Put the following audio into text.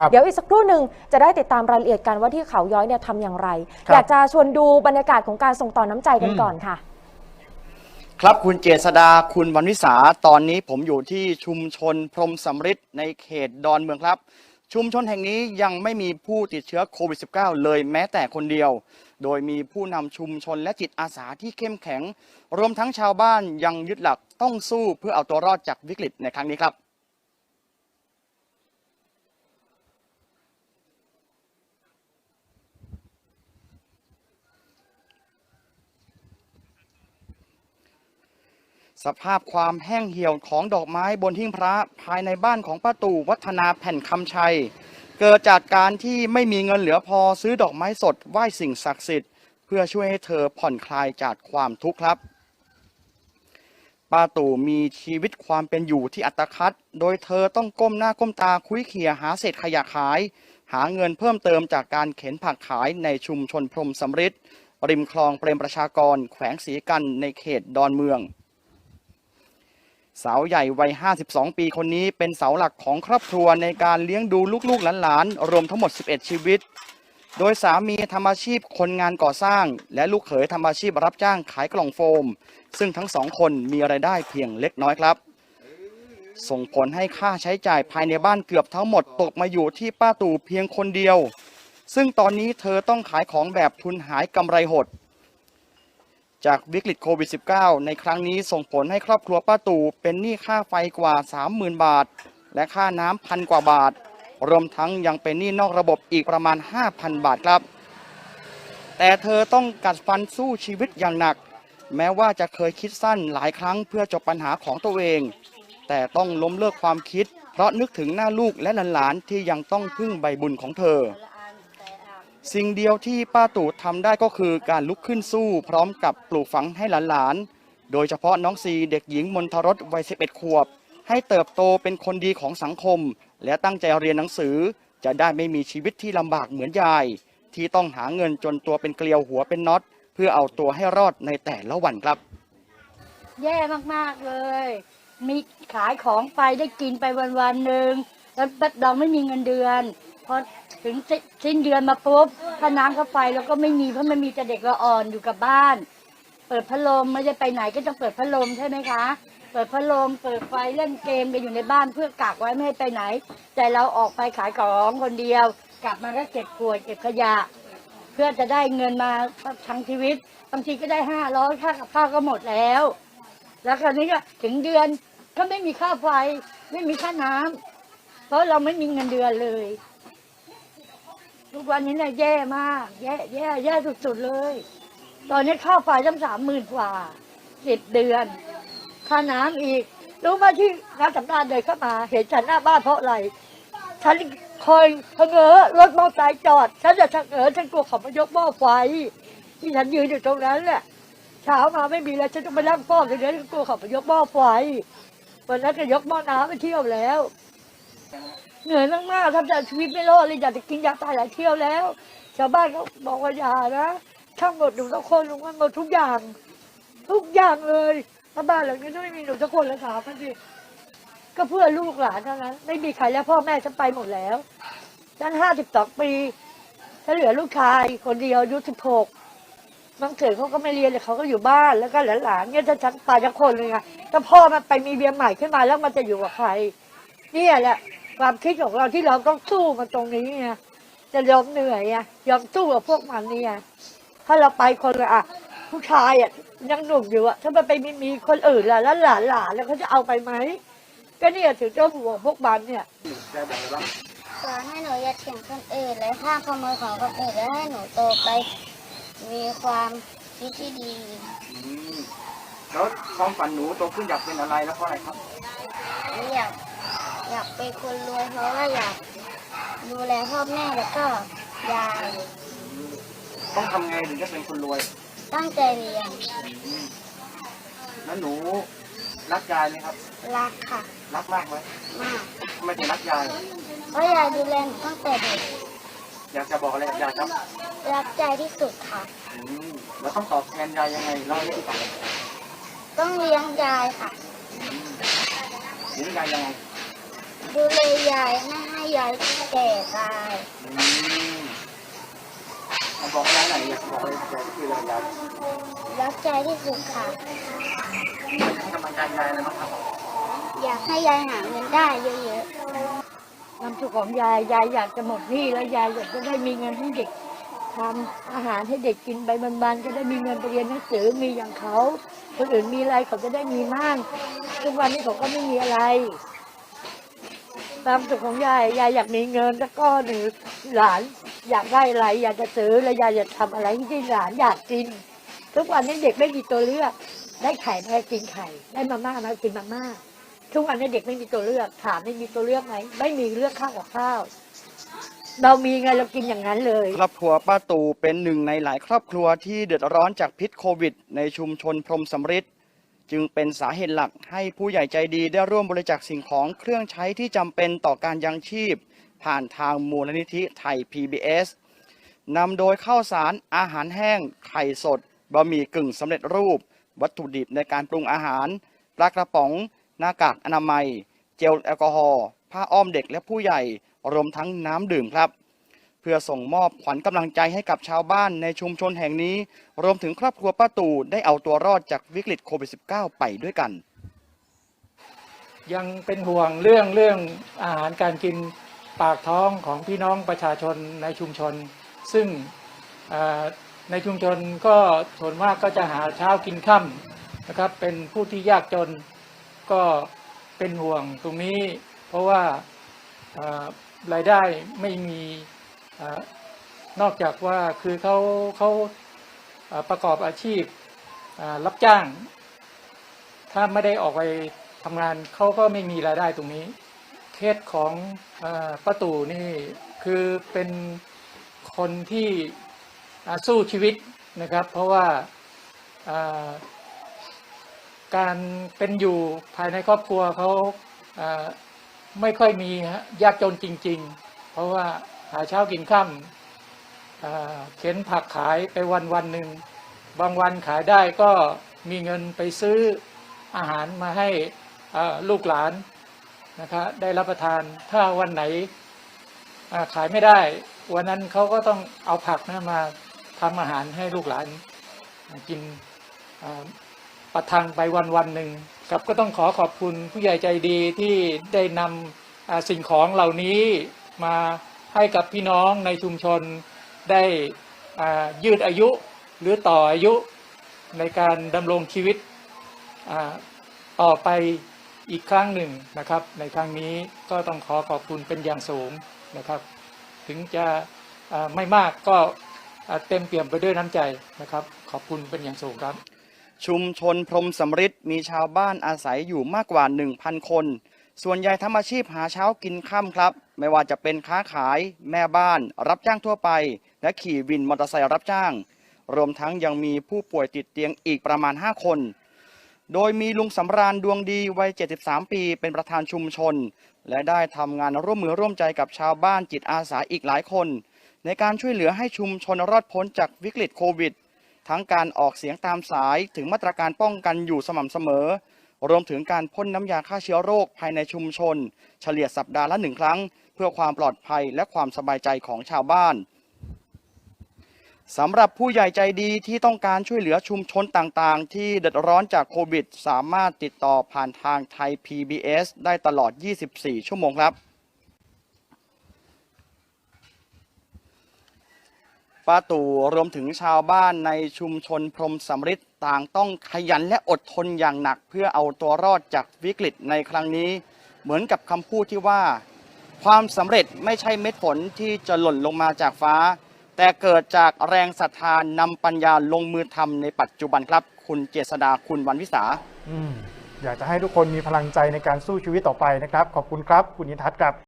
ครับเดี๋ยวอีกสักครู่หนึ่งจะได้ติดตามรายละเอียดกันว่าที่เขาย้อยเนี่ยทำอย่างไรครับอยากจะชวนดูบรรยากาศของการส่งต่อน้ำใจกันอืมก่อนค่ะ ครับคุณเจษดาคุณวันวิสาตอนนี้ผมอยู่ที่ชุมชนพรหมสำริดในเขตดอนเมืองครับ ชุมชนแห่งนี้ยังไม่มีผู้ติดเชื้อโควิด -19 เลยแม้แต่คนเดียว โดยมีผู้นำชุมชนและจิตอาสาที่เข้มแข็ง รวมทั้งชาวบ้านยังยึดหลักต้องสู้เพื่อเอาตัวรอดจากวิกฤตในครั้งนี้ครับ สภาพความแห้งเหี่ยวของดอกไม้บนหิ้งพระภายในบ้านของป้าตู่วัฒนาแผ่นคำชัย เกิดจากการที่ไม่มีเงินเหลือพอซื้อดอกไม้สดไหว้สิ่งศักดิ์สิทธิ์เพื่อช่วยให้เธอผ่อนคลายจากความทุกข์ครับป้าตู่มีชีวิตความเป็นอยู่ที่อัตคัด โดยเธอต้องก้มหน้าก้มตาคุยเขี่ยหาเศษขยะขาย หาเงินเพิ่มเติมจากการเข็นผักขายในชุมชนพรมสำริดริมคลองเปรมประชากรแขวงศรีกันในเขตดอนเมือง สาวใหญ่วัย 52 ปีคนนี้เป็นเสาหลักของครอบครัวในการเลี้ยงดูลูกๆหลานๆรวมทั้งหมด 11 ชีวิต โดยสามีทำอาชีพคนงานก่อสร้าง และลูกเขยทำอาชีพรับจ้างขายกล่องโฟม ซึ่งทั้งสองคนมีรายได้เพียงเล็กน้อยครับ ส่งผลให้ค่าใช้จ่ายภายในบ้านเกือบทั้งหมดตกมาอยู่ที่ป้าตู่เพียงคนเดียว ซึ่งตอนนี้เธอต้องขายของแบบทุนหายกำไรหด จากวิกฤตโควิด -19 ในครั้งนี้ส่งผลให้ครอบครัวป้าตู่เป็นหนี้ค่าไฟกว่า 30,000 บาท และค่าน้ำพันกว่าบาท รวมทั้งยังเป็นหนี้นอกระบบอีกประมาณ 5,000 บาทครับ แต่เธอต้องกัดฟันสู้ชีวิตอย่างหนัก แม้ว่าจะเคยคิดสั้นหลายครั้งเพื่อจบปัญหาของตัวเอง แต่ต้องล้มเลิกความคิด เพราะนึกถึงหน้าลูกและหลานๆที่ยังต้องพึ่งใบบุญของเธอ สิ่งเดียวที่ป้าตู่ทำได้ก็คือการลุกขึ้นสู้พร้อมกับปลูกฝังให้หลานๆ โดยเฉพาะน้องซีเด็กหญิงมนทรสวัย 11 ขวบ ให้เติบโตเป็นคนดีของสังคม และตั้งใจเรียนหนังสือ จะได้ไม่มีชีวิตที่ลำบากเหมือนยาย ที่ต้องหาเงินจนตัวเป็นเกลียวหัวเป็นน็อต เพื่อเอาตัวให้รอดในแต่ละวันครับ แย่มากๆเลย มีขายของไปได้กินไปวันๆหนึ่งแล้วเราไม่มีเงินเดือน อถึงสิ้นเดือนมาปุ๊บค่าน้ำค่าไฟเราก็ไม่มีเพราะมันมีแต่เด็กละอ่อนอยู่กับบ้าน เปิดพัดลมไม่ได้ไปไหนก็ต้องเปิดพัดลมใช่ไหมคะ เปิดพัดลมเปิดไฟเล่นเกมกันอยู่ในบ้านเพื่อกักไว้ไม่ให้ไปไหน แต่เราออกไปขายของคนเดียว กลับมาก็เก็บขวดเก็บขยะ เพื่อจะได้เงินมาทั้งชีวิตบางทีก็ได้ห้าร้อยค่ากับข้าวก็หมดแล้ว แล้วคราวนี้ก็ถึงเดือนก็ไม่มีค่าไฟไม่มีค่าน้ำเพราะเราไม่มีเงินเดือนเลย ทุกวันนี้เนี่ยแย่มาก แย่แย่แย่สุดๆเลย ตอนนี้ค่าไฟตั้งสามหมื่นกว่าสิบเดือนค่าน้ำอีก รู้ไหมที่นักสำราญเดินเข้ามา เห็นฉันหน้าบ้านเพราะอะไร ฉันคอยชะเง้อรถมอเตอร์ไซค์จอด ฉันจะชะเง้อฉันกลัวเขามายกหม้อไฟ ที่ฉันยืนอยู่ตรงนั้นแหละเช้ามาไม่มีแล้วฉันต้องไปนั่งฟอกอย่างนี้กลัวเขาไปยกหม้อไฟวันนั้นก็ยกหม้อน้ำไปเที่ยวแล้ว เหนื่อยมากๆทำจชีวิตไม่รอดเลยอยากจะกินยาตายหลายเที่ยวแล้ว ชาวบ้านเขาบอกว่าอย่านะทั้งหมดหนูทุกคนลงมาหมดทุกอย่าง ทุกอย่างเลยถ้าบ้านหลังนี้ไม่มีหนูทุกคนเลยถามมันสิก็เพื่อลูกหลานเท่านั้น ไม่มีใครแล้วพ่อแม่ฉันไปหมดแล้วฉันห้าสิบสองปีฉันเหลือลูกชาย คนเดียวอายุสิบหกบางเถิดเขาก็ไม่เรียนเลยเขาก็อยู่บ้านแล้วก็หลานๆเนี่ยถ้าฉันตายทั้งคนเลยไงถ้าพ่อมันไปมีเมียใหม่ขึ้นมาแล้วมันจะอยู่กับใคร เนี่ยแหละ ความคิดของเราที่เราต้องสู้มาตรงนี้ไงจะยอมเหนื่อยอะยอมสู้กับพวกมันเนี่ยถ้าเราไปคนละอะ ผู้ชายอะยังหนุ่มอยู่อะถ้ามันไปมีมีคนอื่นล่ะแล้วหลานหลานๆแล้วเขาจะเอาไปไหมก็เนี่ยถึงเจ้าห่วงพวกมันเนี่ยสอนให้หนูอย่าเถียงคนอื่นและห้ามขโมยของคนอื่นและให้หนูโตไป มีความคิดที่ดีแล้วความฝันหนูโตขึ้นอยากเป็นอะไรแล้วเพราะอะไรครับอยากอยากเป็นคนรวยเพราะว่าอยากดูแลพ่อแม่แล้วก็ยายต้องทำไงถึงจะเป็นคนรวยตั้งใจเรียนแล้วหนูรักยายไหมครับ รักค่ะ รักมากไหมมากทำไมถึงรักยาย เพราะยายดูแลหนูตั้งแต่เด็กอยากจะบอกอะไรกับยายครับรักใจที่สุดค่ะ อืมแล้วต้องตอบแทนยายยังไงเล่าให้ฟังต้องเลี้ยงยายค่ะเลี้ยงยายยังไง ดูแลยายไม่ให้ยายแก่ตายบอกยายไหนอยากบอกยายคืออะไรยายรักใจที่สุดค่ะให้กำลังใจยายอะไรบ้างครับอยากให้ยายหาเงินได้เยอะความสุขของยายยายอยากจะหมดหนี้แล้วยายอยากจะได้มีเงินให้เด็กทำอาหารให้เด็กกินไปบันๆก็ได้มีเงินไปเรียนหนังสือมีอย่างเขาคนอื่นมีอะไรเขาจะได้มีมั่งทุกวันนี้เขาก็ไม่มีอะไร ความสุขของยายยายอยากมีเงินแล้วก็หรือหลานอยากได้อะไรอยากจะซื้อแล้วยายอยากทำอะไรที่หลานอยากกิน ทุกวันนี้เด็กไม่มีตัวเลือก ได้ไข่มากินไข่ได้มาม่ามากินมาม่าทุกวันนี้เด็กไม่มีตัวเลือก ถามไม่มีตัวเลือกไหมไม่มีเลือกข้าวกับข้าว เรามีไงเรากินอย่างนั้นเลย ครอบครัวป้าตูเป็นหนึ่งในหลายครอบครัวที่เดือดร้อนจากพิษโควิด ในชุมชนพรมสำริด จึงเป็นสาเหตุหลักให้ผู้ใหญ่ใจดีได้ร่วมบริจาคสิ่งของเครื่องใช้ที่จำเป็นต่อการยังชีพ ผ่านทางมูลนิธิไทย PBS นำโดยข้าวสารอาหารแห้ง ไข่สดบะหมี่กึ่งสำเร็จรูป วัตถุดิบในการปรุงอาหารปลากระป๋อง หน้ากากอนามัย เจลแอลกอฮอล์ผ้าอ้อมเด็กและผู้ใหญ่รวมทั้งน้ำดื่มครับ เพื่อส่งมอบขวัญกำลังใจให้กับชาวบ้านในชุมชนแห่งนี้ รวมถึงครอบครัวป้าตู่ได้เอาตัวรอดจากวิกฤตโควิด -19 ไปด้วยกัน ยังเป็นห่วงเรื่องเรื่องอาหารการกินปากท้องของพี่น้องประชาชนในชุมชน ซึ่งในชุมชนก็ส่วนมากก็จะหาเช้ากินค่ำนะครับ เป็นผู้ที่ยากจนก็เป็นห่วงตรงนี้ เพราะว่ารายได้ไม่มี นอกจากว่าคือเขาเขาประกอบอาชีพรับจ้าง ถ้าไม่ได้ออกไปทำงานเขาก็ไม่มีรายได้ตรงนี้ เคสของอป้าตู่นี่คือเป็นคนที่สู้ชีวิตนะครับ เพราะว่าการเป็นอยู่ภายในครอบครัวเขาไม่ค่อยมีฮะยากจนจริง ๆ เพราะว่า หาเช้ากินค่ำอ่าเข็นผักขายไปวันวันหนึ่งบางวันขายได้ก็มีเงินไปซื้ออาหารมาให้ลูกหลานนะครับได้รับประทานถ้าวันไหนาขายไม่ได้ วันนั้นเขาก็ต้องเอาผักนะมาทำอาหารให้ลูกหลานกินประทังไปวันวันหนึ่งครับก็ต้องขอขอบคุณผู้ใหญ่ใจดีที่ได้นำสิ่งของเหล่านี้มา ให้กับพี่น้องในชุมชนได้ยืดอายุหรือต่ออายุในการดำรงชีวิตอ่าต่อไปอีกครั้งหนึ่งนะครับ ในครั้งนี้ก็ต้องขอขอบคุณเป็นอย่างสูงนะครับ ถึงจะไม่มากก็เต็มเปี่ยมไปด้วยน้ำใจนะครับ ขอบคุณเป็นอย่างสูงครับ ชุมชนพรมสำริดมีชาวบ้านอาศัยอยู่มากกว่า 1,000 คน ส่วนใหญ่ทำอาชีพหาเช้ากินค่ำครับ ไม่ว่าจะเป็นค้าขายแม่บ้าน รับจ้างทั่วไป และขี่วินมอเตอร์ไซค์รับจ้าง รวมทั้งยังมีผู้ป่วยติดเตียงอีกประมาณ 5 คน โดยมีลุงสำราญดวงดีวัย 73 ปีเป็นประธานชุมชน และได้ทำงานร่วมมือร่วมใจกับชาวบ้านจิตอาสาอีกหลายคน ในการช่วยเหลือให้ชุมชนรอดพ้นจากวิกฤตโควิด ทั้งการออกเสียงตามสายถึงมาตรการป้องกันอยู่สม่ำเสมอรวมถึงการพ่นน้ำยาฆ่าเชื้อโรคภายในชุมชน เฉลี่ยสัปดาห์ละหนึ่งครั้ง พื่อความปลอดภัยและความสบายใจของชาวบ้านสำหรับผู้ใหญ่ใจดีที่ต้องการช่วยเหลือชุมชนต่างๆ ที่เดือดร้อนจากโควิด สามารถติดต่อผ่านทางไทย PBS ได้ตลอด 24 ชั่วโมงครับป้าตู่รวมถึงชาวบ้านในชุมชนพรมสำริดต่างต้องขยันและอดทนอย่างหนัก เพื่อเอาตัวรอดจากวิกฤตในครั้งนี้ เหมือนกับคำพูดที่ว่า ความสำเร็จไม่ใช่เม็ดฝนที่จะหล่นลงมาจากฟ้า แต่เกิดจากแรงศรัทธานำปัญญาลงมือทำในปัจจุบันครับ คุณเจษดาคุณวันวิสาอืมอยากจะให้ทุกคนมีพลังใจในการสู้ชีวิตต่อไปนะครับ ขอบคุณครับ คุณยิทัศน์ครับ